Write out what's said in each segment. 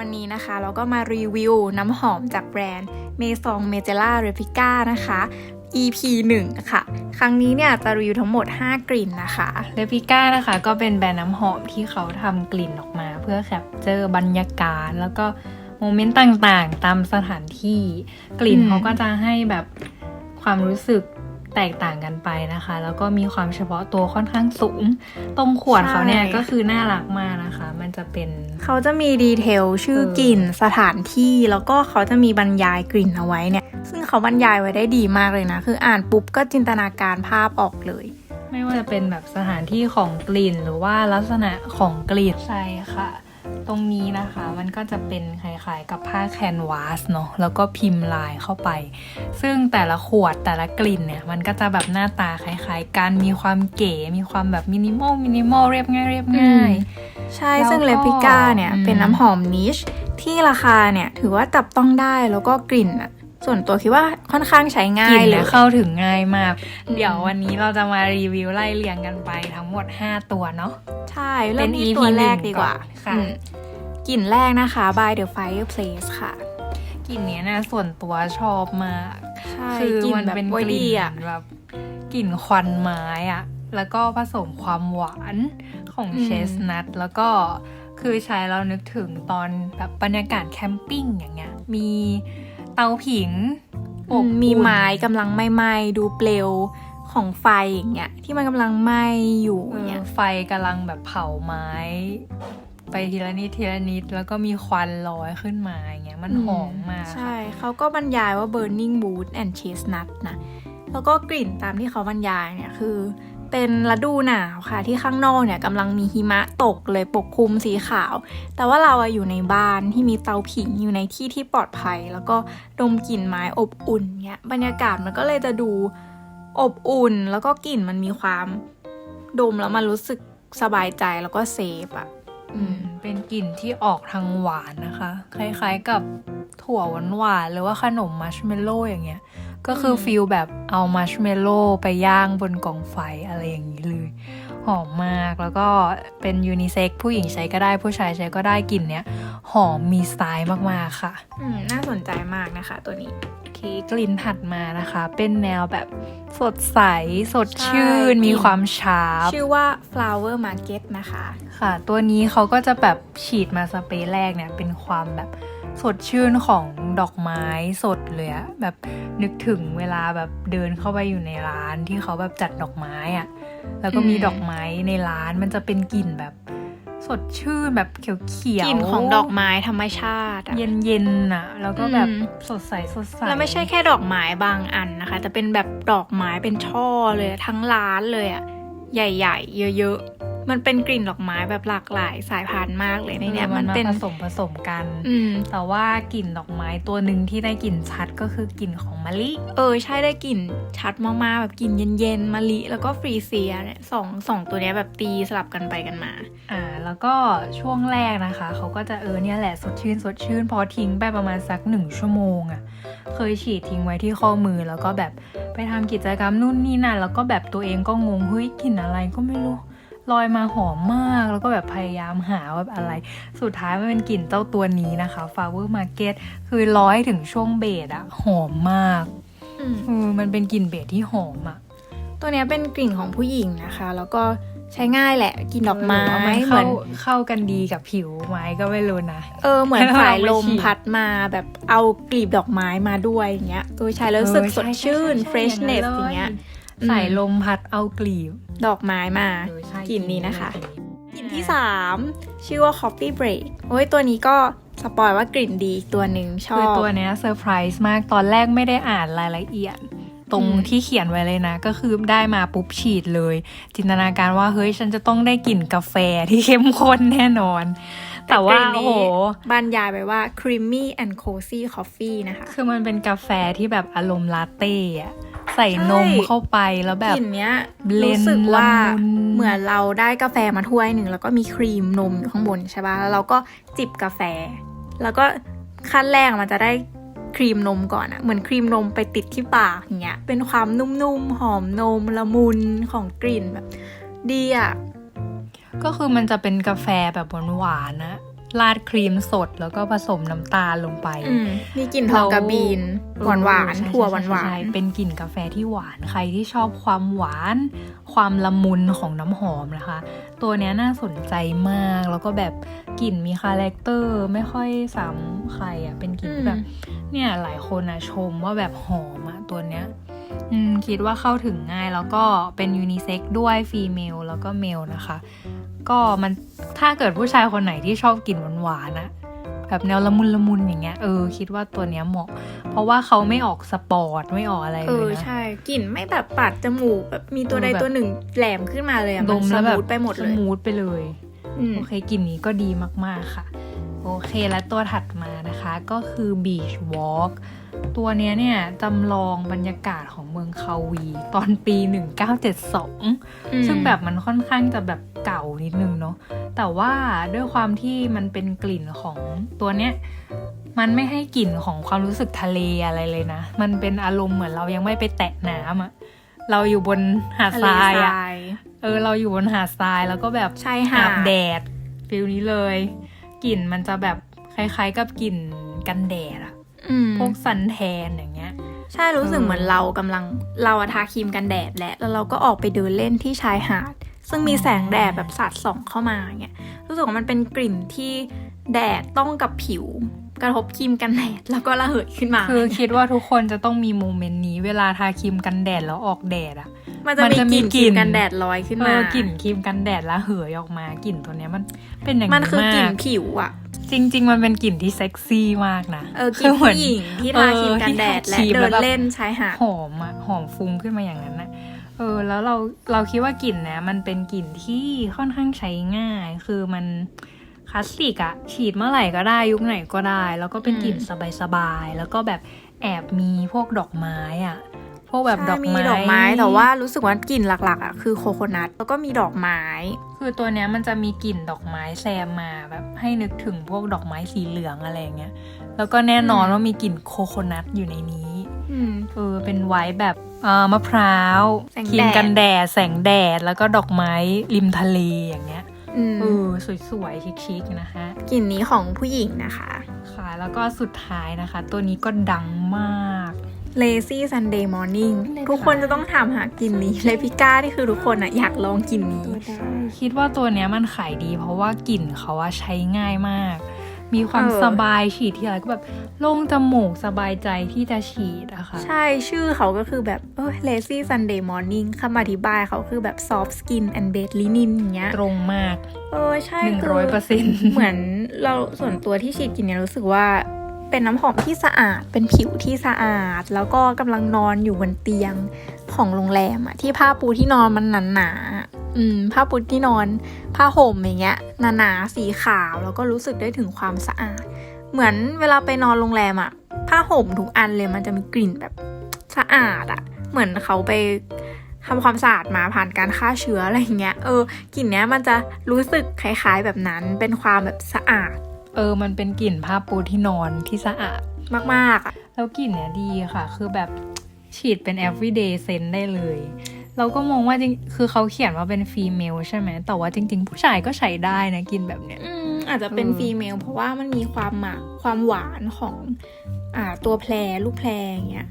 วันนี้นะคะ เราก็มารีวิวน้ำหอมจากแบรนด์เมซองเมเจล่าเรพิก้านะคะ EP 1ค่ะครั้งนี้เนี่ยจะรีวิวทั้งหมด 5 กลิ่นนะคะเลปิก้านะคะ ก็เป็นแบรนด์น้ำหอมที่เขาทำกลิ่นออกมา เพื่อแคปเจอร์บรรยากาศ แล้วก็โมเมนต์ต่างๆ ตามสถานที่ กลิ่นอืมเขาก็จะให้แบบความรู้สึก แตกต่างกันไปนะคะ แล้วก็มีความเฉพาะตัวค่อนข้างสูง ตรงขวดเขาเนี่ยก็คือน่ารักมากนะคะ มันจะเป็นเขาจะมีดีเทลชื่อกลิ่นสถานที่แล้วก็เขาจะมีบรรยายกลิ่นเอาไว้เนี่ย ซึ่งเขาบรรยายไว้ได้ดีมากเลยนะ คืออ่านปุ๊บก็จินตนาการภาพออกเลยไม่ว่าจะเป็นแบบสถานที่ของกลิ่นหรือว่าลักษณะของกลิ่นใช่ค่ะ ตรงนี้นะคะมันก็จะเป็นคล้ายๆกับผ้าแคนวาสเนาะแล้วก็พิมพ์ลายเข้าไป ซึ่งแต่ละขวดแต่ละกลิ่นเนี่ย มันก็จะแบบหน้าตาคล้ายๆกันมีความเก๋มีความแบบมินิมอลมินิมอลเรียบง่ายเรียบง่ายใช่แล้วซึ่งก็เลปิก้าเนี่ยอืมเป็นน้ำหอมนิชที่ราคาเนี่ยถือว่าจับต้องได้แล้วก็กลิ่นอะส่วนตัวคิดว่าค่อนข้างใช้ง่ากลิ่ยนเลเนี่ยยเข้าถึงง่ายมากอืมเดี๋ยววันนี้เราจะมารีวิวไล่เรียงกันไปทั้งหมด 5 ตัวเนาะ ใช่เริ่มเป็นที่ EP ตัวแรกหนึ่งดีกว่าก่อนค่ะอืม กลิ่นแรกนะคะ by the fireplace ค่ะ กลิ่นเนี้ยนะส่วนตัวชอบมากใช่คือกลิ่นมันแบบเป็นโอ้กยลิ่ดีนอะแบบกลิ่นควันไม้อะแล้วก็ผสมความหวานของอืมเชสนัทแล้วก็คือใช้เรานึกถึงตอนแบบบรรยากาศแคมปิ้งอย่างเงี้ย มีเตาผิงอือบมอุ่นมีไม้กำลังไหม้ๆดูเปลวของไฟอย่างเงี้ยที่มันกำลังไหม้อยู่เออเงี้ยไฟกำลังแบบเผาไม้ ไปทีละนิดทีละนิด แล้วก็มีควันลอยขึ้นมาอย่างเงี้ยมันหอมมากใช่เขาก็บรรยายว่า burning wood and chestnut นะแล้วก็กลิ่นตามที่เขาบรรยายเนี่ยคือ เป็นฤดูหนาวค่ะ ที่ข้างนอกเนี่ยกำลังมีหิมะตกเลยปกคลุมสีขาว แต่ว่าเราอะอยู่ในบ้านที่มีเตาผิงอยู่ในที่ที่ปลอดภัย แล้วก็ดมกลิ่นไม้อบอุ่นเนี่ยบรรยากาศมันก็เลยจะดูอบอุ่น แล้วก็กลิ่นมันมีความดมแล้วมันรู้สึกสบายใจแล้วก็เซฟอะ อืม เป็นกลิ่นที่ออกทางหวานนะคะ คล้าย ๆกับถั่วหวานๆหรือว่าขนมมัชเมลโล่อย่างเงี้ย ก็คือฟิลแบบเอามัชเมลโล่ไปย่างบนกองไฟอะไรอย่างนี้เลย หอมมากแล้วก็เป็นยูนิเซ็กผู้หญิงใช้ก็ได้ผู้ชายใช้ก็ได้กลิ่นเนี้ย หอมมีสไตล์มากๆค่ะ อืม น่าสนใจมากนะคะตัวนี้ โอเคกลิ่นถัดมานะคะ เป็นแนวแบบสดใส สดชื่ใช่น มีความชาร์ปชื่อว่า flower market นะคะ ค่ะ ตัวนี้เขาก็จะแบบฉีดมาสเปรย์แรกเนี่ย เป็นความแบบสดชื่นของดอกไม้สดเลยอะแบบนึกถึงเวลาแบบเดินเข้าไปอยู่ในร้านที่เขาแบบจัดดอกไม้อะแล้วก็มีอืมดอกไม้ในร้านมันจะเป็นกลิ่นแบบ สดชื่นแบบเขียวๆกลิ่นของดอกไม้ธรรมชาติอะเย็นๆน่ะ แล้วก็แบบอืมสดใสสดใสแล้วไม่ใช่แค่ดอกไม้บางอันนะคะ จะเป็นแบบดอกไม้เป็นช่อเลยทั้งร้านเลยอะใหญ่ ๆ เยอะ ๆ มันเป็นกลิ่นดอกไม้แบบหลากหลายสายพันธุ์มากเลยในเนี้ยออมันเป็นผสมผสมกัน อืมแต่ว่ากลิ่นดอกไม้ตัวหนึ่งที่ได้กลิ่นชัดก็คือกลิ่นของมะลิ เออใช่ได้กลิ่นชัดมากๆแบบกลิ่นเย็นๆมะลิ แล้วก็ฟรีเซียเนี่ยสองสองตัวเนี้ยแบบตีสลับกันไปกันมา อ่า แล้วก็ช่วงแรกนะคะเขาก็จะเออเนี่ยแหละสดชื่นสดชื่น พอทิ้งไปประมาณสักหนึ่งชั่วโมงอะ่ะเคยฉีดทิ้งไว้ที่ข้อมือแล้วก็แบบไปทำกิจกรรมนู่นนี่นั่นแล้วก็แบบตัวเองก็งงเฮ้ยกลิ่นอะไรก็ไม่รู้ ลอยมาหอมมากแล้วก็แบบพยายามหาว่าแบบอะไร สุดท้ายมันเป็นกลิ่นเจ้าตัวนี้นะคะ Flower Market คือร้อยถึงช่วงเบสอะหอมมากอืมเออมันเป็นกลิ่นเบสที่หอมอะตัวเนี้ยเป็นกลิ่นของผู้หญิงนะคะ แล้วก็ใช้ง่ายแหละกลิ่นดอกไม้หรืว่ามันเหมืเข้าอนเข้ากันดีกับผิวไหมก็ไม่รู้นะ เออเหมือนให้เราสายลมไปฉีดพัดมาแบบเอากลีบดอกไม้มาด้วยอย่างเงี้ยเออใช้แล้วรู้สึกเออสดใช่ชื่นใช่ใช่ freshness ออย่างนั้นเงี้ย ลอืมใส่ลมพัดเอากลีบ ดอกไม้มาเออใช่กลิ่นนี้นะคะกลิ่กลิ่นที่ 3 ชื่อว่า coffee break โอ้ยตัวนี้ก็สปอยว่ากลิ่นดีอีกตัวหนึ่งชอคือบตัวเนี้ยเซอร์ไพรส์มากตอนแรกไม่ได้อ่านรายละเอียด ตรงอืมที่เขียนไว้เลยนะ ก็คือได้มาปุ๊บฉีดเลย จินตนาการว่าเฮ้ยฉันจะต้องได้กลิ่นกาแฟที่เข้มข้นแน่นอน แต่ว่ากลิ่นโอ้นี้โหบรรยายไปว่า creamy and cozy coffee นะคะ คือมันเป็นกาแฟที่แบบอารมณ์ลาเต้อะ ใส่นมใช่เข้าไปแล้วแบบกลิ่นเนี้ยเบลนด์รู้สึกว่าละมุนเหมือนเราได้กาแฟมาถ้วยหนึ่งแล้วก็มีครีมนมอยู่ข้างบนใช่ปะแล้วเราก็จิบกาแฟ แล้วก็ขั้นแรกมันจะได้ครีมนมก่อนอะเหมือนครีมนมไปติดที่ปากอย่างเงี้ยเป็นความนุ่มๆหอมนมละมุนของกลิ่นแบบดีอะก็คือมันจะเป็นกาแฟแบบหวานๆนะ ราดครีมสดแล้วก็ผสมน้ำตาลลงไปอืมมีกลิ่นทองกระบีนหวานหวานใช่ๆถั่วหวานหวาใช่นใช่เป็นกลิ่นกาแฟที่หวานใครที่ชอบความหวาน ความละมุนของน้ำหอมนะคะ ตัวเนี้ยน่าสนใจมากแล้วก็แบบกลิ่นมีคาแรคเตอร์ไม่ค่อยซ้ำใครอะเป็นกลิ่นที่แบบเนี่ยหลายคนนะชมว่าแบบหอมอะตัวเนี้ยอืมคิดว่าเข้าถึงง่ายแล้วก็เป็นยูนิเซ็กด้วยฟีเมลแล้วก็เมลนะคะ ก็มันถ้าเกิดผู้ชายคนไหนที่ชอบกลิ่นหวานๆอะแบบแนวละมุนละมุนอย่างเงี้ยเออคิดว่าตัวเนี้ยเหมาะ เพราะว่าเขาไม่ออกสปอร์ตไม่ออกอะไรเอเลอยนะใช่กลิ่นไม่แบบปัดจมูกแบบมีตัวใดเออแบบตัวหนึ่งแหลมขึ้นมาเลยอะดมันมสแล้วแบบมูทไปหมดเลยสมูทไปเลยอืมโอเคกลิ่นนี้ก็ดีมากๆค่ะ โอเคและตัวถัดมานะคะก็คือ Beach Walk ตัวเนี้ยเนี่ยจำลองบรรยากาศของเมืองคาวีตอนปี 1972 ซึ่งแบบมันค่อนข้างจะแบบเก่านิดนึงเนาะแต่ว่าด้วยความที่มันเป็นกลิ่นของตัวเนี้ยมันไม่ให้กลิ่นของความรู้สึกทะเลอะไรเลยนะ มันเป็นอารมณ์เหมือนเรายังไม่ไปแตะน้ำอะเราอยู่บนหาดทะทเลรายทอะรายเออเราอยู่บนหาดทรายแล้วก็แบบชายหาอาดบแดดฟิลนี้เลย กลิ่นมันจะแบบคล้าย ๆ กับกลิ่นกันแดดอะอืมพวกซันแทนอย่างเงี้ย ใช่รู้สึกเออเหมือนเรากำลังเราอะทาครีมกันแดดแหละ แล้วเราก็ออกไปเดินเล่นที่ชายหาด ซึ่งมีแสงแดดแบบสาดส่องเข้ามาอย่างเงี้ยรู้สึกว่ามันเป็นกลิ่นที่แดดต้องกับผิวกระทบครีมกันแดดแล้วก็ระเหยขึ้นมา คือคิดว่าทุกคนจะต้องมีโมเมนต์นี้ เวลาทาครีมกันแดดแล้วออกแดดอะ มันจะมันมีจะกมีลิ่นกลิ่ครีนมกันแดดลอยขึ้นเอมาอกลิ่นครีมกันแดดแล้วเหยออกมากลิ่นตัวเนี้ยมันเป็นอย่างมันนี้คือกมาลิ่นกผิวอะจริง ๆ มันเป็นกลิ่นที่เซ็กซี่มากนะเออกคืลิ่นเหมือผู้หญิงที่ทาครีมกันแดดและที่ทาครีมเดิแวนแบบเล่นชายหาดหอมอะหอมฟุ้งขึ้นมาอย่างนั้นนะเออแล้วเราเราคิดว่ากลิ่นนะมันเป็นกลิ่นที่ค่อนข้างใช้ง่าย คือมันคลาสสิกอะฉีดเมื่อไหร่ก็ได้ยุคไหนก็ได้ แล้วก็เป็นกลิ่นสบายๆแล้วก็แบบแอบมีพวกดอกไม้อะ พวกแบบดใช่อกมีไม้ดอกไม้แต่ว่ารู้สึกว่ากลิ่นหลักๆอะคือโคโคนัทแล้วก็มีดอกไม้ คือตัวเนี้ยมันจะมีกลิ่นดอกไม้แซมมาแบบให้นึกถึงพวกดอกไม้สีเหลืองอะไรอย่างเงี้ยแล้วก็แน่นอนอืมว่ามีกลิ่นโคโคนัทอยู่ในนี้อืมเออเป็นไว้แบบเอ่อมะพร้าวแสงครีมแดดกันแดดแสงแดดแล้วก็ดอกไม้ริมทะเลอย่างเงี้ยอืมเออสวยๆชิคๆนะคะกลิ่นนี้ของผู้หญิงนะคะ ค่ะ แล้วก็สุดท้ายนะคะ ตัวนี้ก็ดังมาก Lazy Sunday Morning เลยค่ะทุกคนจะต้องถามหากลิ่นนี้เลพิก้าที่คือทุกคนอะอยากลองกลิ่นนี้ คิดว่าตัวเนี้ยมันขายดี เพราะว่ากลิ่นเขาว่าใช้ง่ายมาก มีความเออสบายฉีดที่อะไรก็แบบโล่งจมูกสบายใจที่จะฉีดอะค่ะ ใช่ชื่อเขาก็คือแบบเออ Lazy Sunday Morning คำอธิบายเขาคือแบบ soft skin and bed linen อย่างเงี้ย ตรงมาก เออใช่หนึ่งคืร้อยเปอร์เซ็นต์เหมือนเราส่วนตัวที่ฉีดกลินเนี่ยรู้สึกว่า เป็นน้ำหอมที่สะอาด เป็นผิวที่สะอาด แล้วก็กำลังนอนอยู่บนเตียงของโรงแรมอะที่ผ้าปูที่นอนมันหนาๆอะอืมผ้าปูที่นอน ผ้าห่มอย่างเงี้ยหนาๆสีขาวแล้วก็รู้สึกได้ถึงความสะอาด เหมือนเวลาไปนอนโรงแรมอะผ้าห่มทุกอันเลยมันจะมีกลิ่นแบบสะอาดอะเหมือนเขาไปทำความสะอาดมาผ่านการฆ่าเชื้ออะไรอย่างเงี้ย เออกลิ่นเนี้ยมันจะรู้สึกคล้ายๆแบบนั้น เป็นความแบบสะอาด เออมันเป็นกลิ่นผ้าปูที่นอนที่สะอาดมากๆอะแล้วกลิ่นเนี้ยดีค่ะ คือแบบฉีดเป็น everyday scent ได้เลย เราก็มองว่าจริงคือเขาเขียนว่าเป็นฟีเมลใช่ไหม แต่ว่าจริง ๆ ผู้ชายก็ใช้ได้นะกลินแบบเนี้ยอืมอาจจะเป็นเออฟีเมลเพราะว่ามันมีความหมักความหวานของอ่าตัวแพรลูกแพรอย่างเงี้ย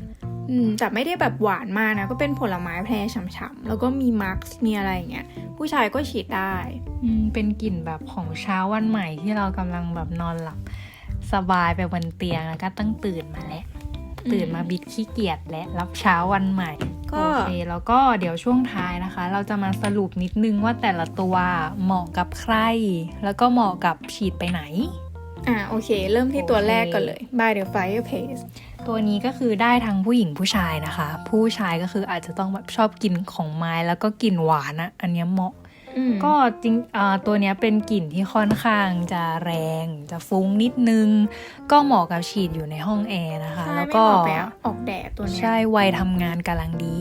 อืมแต่ไม่ได้แบบหวานมากนะ ก็เป็นผลไม้แพรฉ่ำๆ แล้วก็มีมาร์กมีอะไรอย่างเงี้ย ผู้ชายก็ฉีดได้ อืม เป็นกลิ่นแบบของเช้าวันใหม่ที่เรากำลังแบบนอนหลับ สบายไปบนเตียงแล้วก็ต้องตื่นมาแล้ว ตื่นมาบิดขี้เกียจและรับเช้าวันใหม่ก็โอเค แล้วก็เดี๋ยวช่วงท้ายนะคะ เราจะมาสรุปนิดนึงว่าแต่ละตัวเหมาะกับใคร แล้วก็เหมาะกับฉีดไปไหน อ่า โอเค เริ่มที่โอเคตัวแรกก่อนเลย by the fireplace ตัวนี้ก็คือได้ทั้งผู้หญิงผู้ชายนะคะ ผู้ชายก็คืออาจจะต้องแบบชอบกินของไม้แล้วก็กลิ่นหวานอะอันเนี้ยเหมาะอืมก็จริงอ่าตัวเนี้ยเป็นกลิ่นที่ค่อนข้างจะแรง จะฟุ้งนิดนึง ก็เหมาะกับฉีดอยู่ในห้องแอร์นะคะใช่แล้วไม่ก็เหมาะไปออกแดดตัวเนี้ยใช่วัยทำงานกำลังดี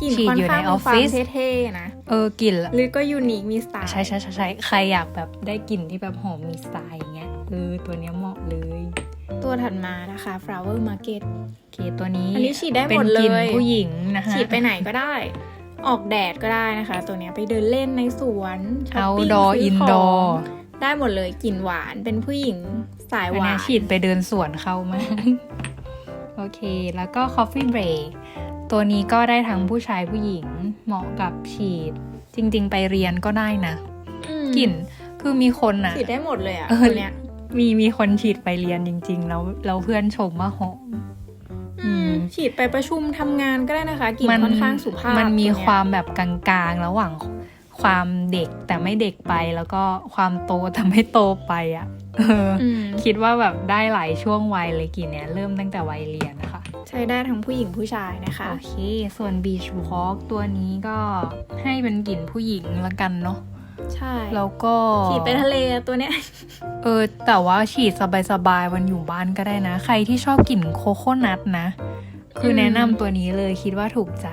กลิ่นฉีดค่อนอยู่ในข้างอมีอฟควาฟิมศเท่ๆนะ เออกลิ่นละหรือก็ยูนิคมีสไตล์ใช่ใช่ใช่ใช่ใครอยากแบบได้กลิ่นที่แบบหอมมีสไตล์อย่างเงี้ยเออตัวเนี้ยเหมาะเลย ตัวถัดมานะคะ flower market โอเคตัวนี้อันนี้ฉีดได้หมดเป็นกลิ่นเลย ผู้หญิงนะคะฉีดไปไหนก็ได้ ออกแดดก็ได้นะคะ ตัวเนี้ยไปเดินเล่นในสวนช้อปเอาปิ้งดอซื้อินขงดอได้หมดเลยกลิ่นหวานเป็นผู้หญิงสายอันหวานี้นฉีดไปเดินสวนเข้ามาโอเค แล้วก็ Coffee Break ตัวนี้ก็ได้ทั้งผู้ชายผู้หญิงเหมาะกับฉีด จริง ๆ ไปเรียนก็ได้นะอืมกลิ่นคือมีคนอะฉีดได้หมดเลยอะเออตัวเนี้ย มีมีคนฉีดไปเรียนจริง ๆ แล้วแล้วเพื่อนชมว่าหอมอืมฉีดไปประชุมทำงานก็ได้นะคะกลิ่นค่อนข้างสุภาพ มันมีตัวเยความแบบกลางๆ ระหว่างความเด็กแต่ไม่เด็กไปแล้วก็ความโตแต่ไม่โตไปอะ่ะเออออืมคิดว่าแบบได้หลายช่วงวัยเลยกี่เนี้ยเริ่มตั้งแต่วัยเรียนนะคะ ใช้ได้ทั้งผู้หญิงผู้ชายนะคะ โอเค ส่วน Beach Walk ตัวนี้ก็ให้เป็นกลิ่นผู้หญิงละกันเนาะ ใช่แล้วก็ฉีดไปทะเลตัวเนี้ยเออ แต่ว่าฉีดสบายๆวันอยู่บ้านก็ได้นะ ใครที่ชอบกลิ่นโคโคนัทนะ คือแนะนำตัวนี้เลยคิดว่าถูกใจ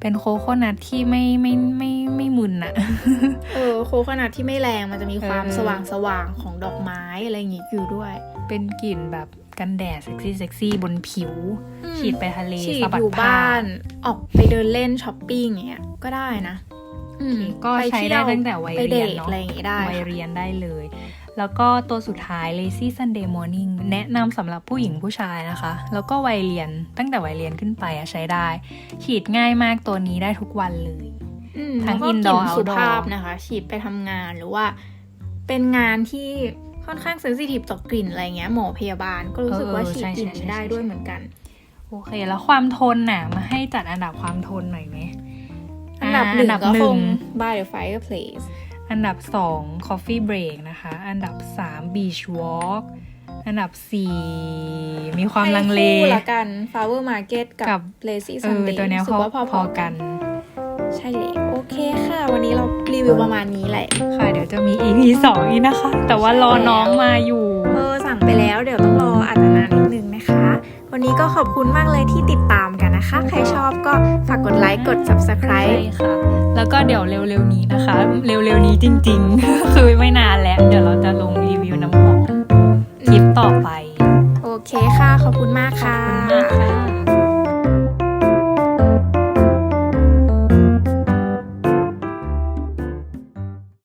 เป็นโคโคนัทที่ไม่ไม่ไม่ไม่มึนอะเออโคขนาดที่ไม่แรงมันจะมีความเออสว่างสว่างๆของดอกไม้อะไรอย่างงี้อยู่ด้วย เป็นกลิ่นแบบกันแดดเซ็กซี่เซ็กซี่บนผิวอืมฉีดไปทะเลฉีดสะบัอดยู่ผ้าบ้าน ออกไปเดินเล่นช้อปปิ้งอย่างเงี้ยก็ได้นะอืม ก็ปใช้เที่ได้ยวตั้งแต่วัยไปเดเรียนทเนาะอะไรอย่างงี้ได้วัยค่ะเรียนได้เลย แล้วก็ตัวสุดท้าย lazy Sunday morning แนะนำสำหรับผู้หญิงผู้ชายนะคะ แล้วก็วัยเรียนตั้งแต่วัยเรียนขึ้นไปอะใช้ได้ฉีดง่ายมากตัวนี้ได้ทุกวันเลยอืมทั้งแล้วก็ indoor กลิ่นสุภาพ outdoor นะคะ ฉีดไปทำงานหรือว่า เป็นงานที่ค่อนข้างเซนซิทีฟต่อกลิ่นอะไรเงี้ยหมอพยาบาลก็รู้สึกว่าเออฉีดใช่กลิ่นใช่ใช่ได้ใช่ด้วยเหมือนกัน โอเค แล้วความทนน่ะ มาให้จัดอันดับความทนหน่อยไหม อันดับหนึ่งอันดับก็หคนึ่งง by the fireplace อันดับ 2 Coffee Break นะคะ อันดับ 3 Beach Walk อันดับ 4 มีความลังเลให้คู่ละกัน flower market กักับบ lazy เออ sunday ตัวเนี้ยรู้สึพกอว่าพอพอกัน ใช่เลยโอเคค่ะ วันนี้เรารีวิวประมาณนี้แหละ ค่ะ เดี๋ยวจะมี EP 2อีกนะคะ แต่ว่ารอน้องมาอยู่ เออ สั่งไปแล้ว เดี๋ยวต้องรออาจจะนานนิดนึงนะคะ วันนี้ก็ขอบคุณมากเลยที่ติดตามกันนะคะ ใครชอบก็ฝากกดไลค์กดใช่ subscribe ค่ะ แล้วก็เดี๋ยวเร็วๆนี้นะคะ เร็วๆนี้จริงๆ คือไม่นานแล้ว เดี๋ยวเราจะลงรีวิวน้ำหอมคลิปต่อไป โอเคค่ะ ขอบคุณมากค่ะขอบคุณมากค่ะ